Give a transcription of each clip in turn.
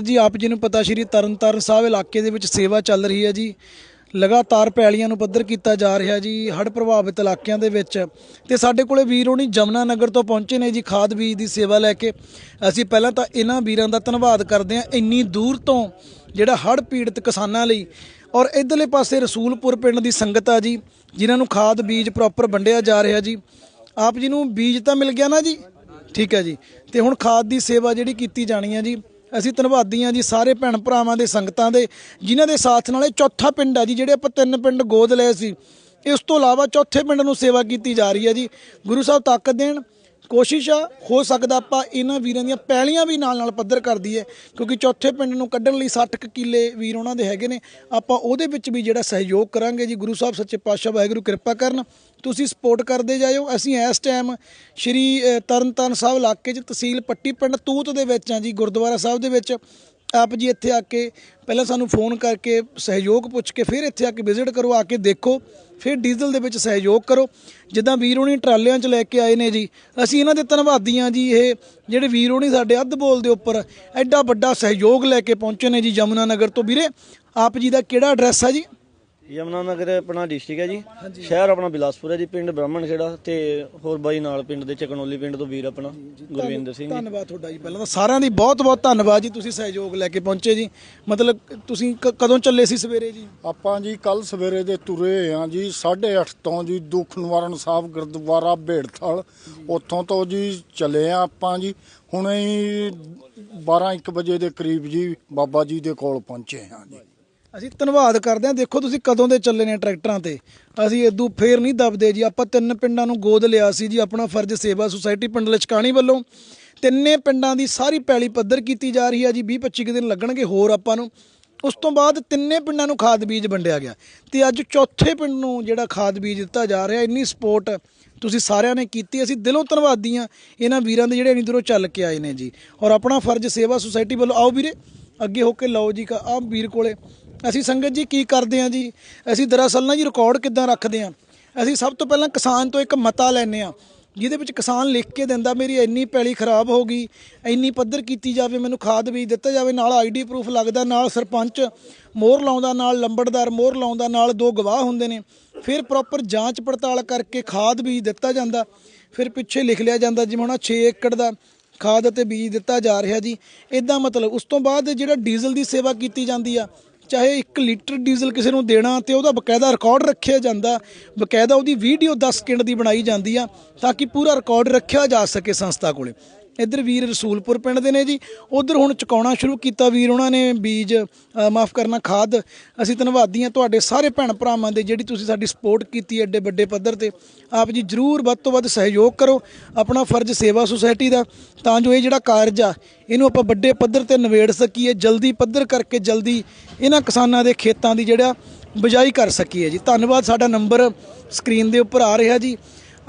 ਜੀ ਆਪ ਜੀ ਨੂੰ ਪਤਾ ਸ਼੍ਰੀ ਤਰਨਤਾਰਨ ਸਾਹਿਬ ਇਲਾਕੇ ਦੇ ਵਿੱਚ ਸੇਵਾ ਚੱਲ ਰਹੀ ਹੈ ਜੀ। ਲਗਾਤਾਰ ਪੈਲੀਆਂ ਨੂੰ ਪੱਧਰ ਕੀਤਾ ਜਾ ਰਿਹਾ ਜੀ, ਹੜ੍ਹ ਪ੍ਰਭਾਵਿਤ ਇਲਾਕਿਆਂ ਦੇ ਵਿੱਚ। ਤੇ ਸਾਡੇ ਕੋਲੇ ਵੀਰ ਹੋਣੀ ਜਮਨਾ ਨਗਰ ਤੋਂ ਪਹੁੰਚੇ ਨੇ ਜੀ ਖਾਦ ਬੀਜ ਦੀ ਸੇਵਾ ਲੈ ਕੇ। ਅਸੀਂ ਪਹਿਲਾਂ ਤਾਂ ਇਹਨਾਂ ਵੀਰਾਂ ਦਾ ਧੰਨਵਾਦ ਕਰਦੇ ਹਾਂ ਇੰਨੀ ਦੂਰ ਤੋਂ ਜਿਹੜਾ ਹੜ੍ਹ ਪੀੜਤ ਕਿਸਾਨਾਂ ਲਈ ਔਰ ਇਧਰਲੇ ਪਾਸੇ ਰਸੂਲਪੁਰ ਪਿੰਡ ਦੀ ਸੰਗਤ ਆ ਜੀ, ਜਿਨ੍ਹਾਂ ਨੂੰ ਖਾਦ ਬੀਜ ਪ੍ਰੋਪਰ ਵੰਡਿਆ ਜਾ ਰਿਹਾ ਜੀ। ਆਪ ਜੀ ਨੂੰ ਬੀਜ ਤਾਂ ਮਿਲ ਗਿਆ ਨਾ ਜੀ? ਠੀਕ ਹੈ ਜੀ। ਤੇ ਹੁਣ ਖਾਦ ਦੀ ਸੇਵਾ ਜਿਹੜੀ ਕੀਤੀ ਜਾਣੀ ਹੈ ਜੀ ਅਸੀਂ ਧੰਨਵਾਦੀ ਹਾਂ ਜੀ ਸਾਰੇ ਭੈਣ ਭਰਾਵਾਂ ਦੇ ਸੰਗਤਾਂ ਦੇ, ਜਿਨ੍ਹਾਂ ਦੇ ਸਾਥ ਨਾਲ ਇਹ ਚੌਥਾ ਪਿੰਡ ਆ ਜੀ, ਜਿਹੜੇ ਆਪਾਂ ਤਿੰਨ ਪਿੰਡ ਗੋਦ ਲਏ ਸੀ। ਇਸ ਤੋਂ ਇਲਾਵਾ ਚੌਥੇ ਪਿੰਡ ਨੂੰ ਸੇਵਾ ਕੀਤੀ ਜਾ ਰਹੀ ਹੈ ਜੀ। ਗੁਰੂ ਸਾਹਿਬ ਤਾਕਤ ਦੇਣ ਕੋਸ਼ਿਸ਼ ਆ ਹੋ ਸਕਦਾ ਆਪਾਂ ਇਹਨਾਂ ਵੀਰਾਂ ਦੀਆਂ ਪੈਲੀਆਂ ਵੀ ਨਾਲ ਨਾਲ ਪੱਧਰ ਕਰ ਦਈਏ ਕਿਉਂਕਿ ਚੌਥੇ ਪਿੰਡ ਨੂੰ ਕੱਢਣ ਲਈ 60 ਕੁ ਕਿੱਲੇ ਵੀਰ ਉਹਨਾਂ ਦੇ ਹੈਗੇ ਨੇ। ਆਪਾਂ ਉਹਦੇ ਵਿੱਚ ਵੀ ਜਿਹੜਾ ਸਹਿਯੋਗ ਕਰਾਂਗੇ ਜੀ ਗੁਰੂ ਸਾਹਿਬ ਸੱਚੇ ਪਾਤਸ਼ਾਹ ਵਾਹਿਗੁਰੂ ਕਿਰਪਾ ਕਰਨ ਤੁਸੀਂ ਸਪੋਰਟ ਕਰਦੇ ਜਾਇਓ। ਅਸੀਂ ਇਸ ਟਾਈਮ ਸ਼੍ਰੀ ਅ, ਤਰਨਤਾਰਨ ਸਾਹਿਬ ਇਲਾਕੇ 'ਚ ਤਹਿਸੀਲ ਪੱਟੀ ਪਿੰਡ ਤੂਤ ਦੇ ਵਿੱਚ ਆ ਜੀ ਗੁਰਦੁਆਰਾ ਸਾਹਿਬ ਦੇ ਵਿੱਚ। ਆਪ ਜੀ ਇੱਥੇ ਆ ਕੇ ਪਹਿਲਾਂ ਸਾਨੂੰ ਫੋਨ ਕਰਕੇ ਸਹਿਯੋਗ ਪੁੱਛ ਕੇ ਫਿਰ ਇੱਥੇ ਆ ਕੇ ਵਿਜ਼ਿਟ ਕਰੋ, ਆ ਕੇ ਦੇਖੋ, ਫਿਰ ਡੀਜ਼ਲ ਦੇ ਵਿੱਚ ਸਹਿਯੋਗ ਕਰੋ। ਜਿੱਦਾਂ ਵੀਰ ਹੋਣੀ ਟਰਾਲਿਆਂ 'ਚ ਲੈ ਕੇ ਆਏ ਨੇ ਜੀ, ਅਸੀਂ ਇਹਨਾਂ ਦੇ ਧੰਨਵਾਦੀ ਹਾਂ ਜੀ, ਇਹ ਜਿਹੜੇ ਵੀਰ ਹੋਣੀ ਸਾਡੇ ਅੱਧ ਬੋਲ ਦੇ ਉੱਪਰ ਐਡਾ ਵੱਡਾ ਸਹਿਯੋਗ ਲੈ ਕੇ ਪਹੁੰਚੇ ਨੇ ਜੀ ਯਮੁਨਾ ਨਗਰ ਤੋਂ। ਵੀਰੇ, ਆਪ ਜੀ ਦਾ ਕਿਹੜਾ ਐਡਰੈਸ ਆ ਜੀ? ਯਮਨਾ ਨਗਰ ਆਪਣਾ ਡਿਸਟ੍ਰਿਕਟ ਹੈ ਜੀ। ਸ਼ਹਿਰ ਆਪਣਾ ਬਿਲਾਸਪੁਰ ਹੈ ਜੀ ਪਿੰਡ ਬ੍ਰਾਹਮਣ ਖੇੜਾ ਤੇ ਹੋਰ ਬਾਈ ਨਾਲ ਪਿੰਡ ਦੇ ਚਕਨੋਲੀ ਪਿੰਡ ਤੋਂ ਵੀਰ ਆਪਣਾ ਗੁਰਵਿੰਦਰ ਸਿੰਘ ਜੀ। ਧੰਨਵਾਦ ਤੁਹਾਡਾ ਜੀ ਪਹਿਲਾਂ ਤਾਂ ਸਾਰਿਆਂ ਦੀ ਬਹੁਤ ਬਹੁਤ ਧੰਨਵਾਦ ਜੀ ਤੁਸੀਂ ਸਹਿਯੋਗ ਲੈ ਕੇ ਪਹੁੰਚੇ ਜੀ। ਮਤਲਬ ਤੁਸੀਂ ਕ- ਕਦੋਂ ਚੱਲੇ ਸੀ ਸਵੇਰੇ ਜੀ? ਆਪਾਂ ਜੀ ਕੱਲ ਸਵੇਰੇ ਦੇ ਤੁਰੇ ਆ ਜੀ 8:30 ਤੋਂ ਜੀ ਦੁੱਖ ਨਿਵਾਰਨ ਸਾਹਿਬ ਗੁਰਦੁਆਰਾ ਭੇੜਥਲ। ਉੱਥੋਂ ਤੋਂ ਜੀ ਚੱਲੇ ਆ ਆਪਾਂ ਜੀ ਹੁਣੇ ਹੀ 12 1 ਵਜੇ ਦੇ ਕਰੀਬ ਜੀ ਬਾਬਾ ਜੀ ਦੇ ਕੋਲ ਪਹੁੰਚੇ ਆ ਜੀ। ਅਸੀਂ ਧੰਨਵਾਦ ਕਰਦੇ ਹਾਂ। ਦੇਖੋ ਤੁਸੀਂ ਕਦੋਂ ਦੇ ਚੱਲੇ ਨੇ ਟਰੈਕਟਰਾਂ ਤੇ। ਅਸੀਂ ਇਦੋਂ ਫੇਰ ਨਹੀਂ ਦਬਦੇ ਜੀ। ਆਪਾਂ ਤਿੰਨ ਪਿੰਡਾਂ ਨੂੰ ਗੋਦ ਲਿਆ ਸੀ ਜੀ। ਆਪਣਾ ਫਰਜ਼ ਸੇਵਾ ਸੁਸਾਇਟੀ ਪਿੰਡ ਲਚਕਾਣੀ ਵੱਲੋਂ। ਤਿੰਨੇ ਪਿੰਡਾਂ ਦੀ ਸਾਰੀ ਪੈਲੀ ਪੱਧਰ ਕੀਤੀ ਜਾ ਰਹੀ ਹੈ ਜੀ। 20 25 ਦਿਨ ਲੱਗਣਗੇ ਹੋਰ ਆਪਾਂ ਨੂੰ। ਉਸ ਤੋਂ ਬਾਅਦ ਤਿੰਨੇ ਪਿੰਡਾਂ ਨੂੰ ਖਾਦ ਬੀਜ ਵੰਡਿਆ ਗਿਆ। ਤੇ ਅੱਜ ਚੌਥੇ ਪਿੰਡ ਨੂੰ ਜਿਹੜਾ ਖਾਦ ਬੀਜ ਦਿੱਤਾ ਜਾ ਰਿਹਾ, ਇੰਨੀ ਸਪੋਰਟ ਤੁਸੀਂ ਸਾਰਿਆਂ ਨੇ ਕੀਤੀ। ਅਸੀਂ ਦਿਲੋਂ ਧੰਨਵਾਦੀ ਹਾਂ। ਇਹਨਾਂ ਵੀਰਾਂ ਦੇ ਜਿਹੜੇ ਇੰਨੀ ਦੂਰੋਂ ਚੱਲ ਕੇ ਆਏ ਨੇ ਜੀ। ਔਰ ਆਪਣਾ ਫਰਜ਼ ਸੇਵਾ ਸੁਸਾਇਟੀ ਵੱਲੋਂ, ਆਓ ਵੀਰੇ, ਅੱਗੇ ਹੋ ਕੇ ਲਓ ਜੀ ਆ ਵੀਰ ਕੋਲੇ ਅਸੀਂ ਸੰਗਤ ਜੀ ਕੀ ਕਰਦੇ ਹਾਂ ਜੀ? ਅਸੀਂ ਦਰਅਸਲ ਨਾ ਜੀ ਰਿਕਾਰਡ ਕਿੱਦਾਂ ਰੱਖਦੇ ਹਾਂ ਅਸੀਂ ਸਭ ਤੋਂ ਪਹਿਲਾਂ ਕਿਸਾਨ ਤੋਂ ਇੱਕ ਮਤਾ ਲੈਨੇ ਆ, ਜਿਹਦੇ ਵਿੱਚ ਕਿਸਾਨ ਲਿਖ ਕੇ ਦਿੰਦਾ, ਮੇਰੀ ਇੰਨੀ ਪੈਲੀ ਖਰਾਬ ਹੋ ਗਈ, ਇੰਨੀ ਪੱਧਰ ਕੀਤੀ ਜਾਵੇ, ਮੈਨੂੰ ਖਾਦ ਬੀਜ ਦਿੱਤਾ ਜਾਵੇ, ਨਾਲ ਆਈਡੀ ਪ੍ਰੂਫ ਲੱਗਦਾ, ਨਾਲ ਸਰਪੰਚ ਮੋਹਰ ਲਾਉਂਦਾ, ਨਾਲ ਲੰਬੜਦਾਰ ਮੋਹਰ ਲਾਉਂਦਾ, ਨਾਲ ਦੋ ਗਵਾਹ ਹੁੰਦੇ ਨੇ। ਫਿਰ ਪ੍ਰੋਪਰ ਜਾਂਚ ਪੜਤਾਲ ਕਰਕੇ ਖਾਦ ਬੀਜ ਦਿੱਤਾ ਜਾਂਦਾ, ਫਿਰ ਪਿੱਛੇ ਲਿਖ ਲਿਆ ਜਾਂਦਾ, ਜਿਵੇਂ ਹੁਣ 6 ਏਕੜ ਦਾ ਖਾਦ ਅਤੇ ਬੀਜ ਦਿੱਤਾ ਜਾ ਰਿਹਾ ਜੀ। ਇਦਾਂ ਮਤਲਬ, ਉਸ ਤੋਂ ਬਾਅਦ ਜਿਹੜਾ ਡੀਜ਼ਲ ਦੀ ਸੇਵਾ ਕੀਤੀ ਜਾਂਦੀ ਆ ਚਾਹੇ 1 ਲੀਟਰ ਡੀਜ਼ਲ ਕਿਸੇ ਨੂੰ ਦੇਣਾ ਤੇ ਉਹਦਾ ਬਕਾਇਦਾ ਰਿਕਾਰਡ ਰੱਖਿਆ ਜਾਂਦਾ, ਬਕਾਇਦਾ ਉਹਦੀ ਵੀਡੀਓ 10 ਸਕਿੰਟ ਦੀ ਬਣਾਈ ਜਾਂਦੀ ਆ ਤਾਂ ਕਿ ਪੂਰਾ ਰਿਕਾਰਡ ਰੱਖਿਆ ਜਾ ਸਕੇ ਸੰਸਥਾ ਕੋਲੇ। ਇੱਧਰ ਵੀਰ ਰਸੂਲਪੁਰ ਪਿੰਡ ਦੇ ਨੇ ਜੀ। ਉਧਰ ਹੁਣ ਚੁਕਾਉਣਾ ਸ਼ੁਰੂ ਕੀਤਾ ਵੀਰ, ਉਹਨਾਂ ਨੇ ਬੀਜ ਮਾਫ ਕਰਨਾ, ਖਾਦ। ਅਸੀਂ ਧੰਨਵਾਦੀ ਹਾਂ ਤੁਹਾਡੇ ਸਾਰੇ ਭੈਣ ਭਰਾਵਾਂ ਦੇ ਜਿਹੜੀ ਤੁਸੀਂ ਸਾਡੀ ਸਪੋਰਟ ਕੀਤੀ ਐਡੇ ਵੱਡੇ ਪੱਧਰ ਤੇ। ਆਪ ਜੀ ਜਰੂਰ ਵੱਧ ਤੋਂ ਵੱਧ ਸਹਿਯੋਗ ਕਰੋ ਆਪਣਾ ਫਰਜ਼ ਸੇਵਾ ਸੁਸਾਇਟੀ ਦਾ। ਤਾਂ ਜੋ ਇਹ ਜਿਹੜਾ ਕਾਰਜ ਆ, ਇਹਨੂੰ ਆਪਾਂ ਵੱਡੇ ਪੱਧਰ ਤੇ ਨਿਬੇੜ ਸਕੀਏ, ਜਲਦੀ ਪੱਧਰ ਕਰਕੇ ਜਲਦੀ ਇਹਨਾਂ ਕਿਸਾਨਾਂ ਦੇ ਖੇਤਾਂ ਦੀ ਜਿਹੜਾ ਬਿਜਾਈ ਕਰ ਸਕੀਏ ਜੀ। ਧੰਨਵਾਦ, ਸਾਡਾ ਨੰਬਰ ਸਕਰੀਨ ਦੇ ਉੱਪਰ ਆ ਰਿਹਾ ਜੀ।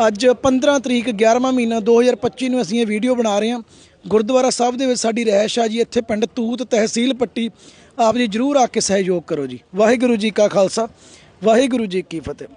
ਅੱਜ 15 ਤਰੀਕ 11ਵਾਂ ਮਹੀਨਾ 2025 ਨੂੰ ਅਸੀਂ ਇਹ ਵੀਡੀਓ ਬਣਾ ਰਹੇ ਹਾਂ। ਗੁਰਦੁਆਰਾ ਸਾਹਿਬ ਦੇ ਵਿੱਚ ਸਾਡੀ ਰਹਿائش ਆ ਜੀ। ਇੱਥੇ ਪਿੰਡ ਤੂਤ ਤਹਿਸੀਲ ਪੱਟੀ, ਆਪ ਜੀ ਜਰੂਰ ਆ ਕੇ ਸਹਿਯੋਗ ਕਰੋ ਜੀ। ਵਾਹਿਗੁਰੂ ਜੀ ਕਾ ਖਾਲਸਾ, ਵਾਹਿਗੁਰੂ ਜੀ ਕੀ ਫਤਿਹ।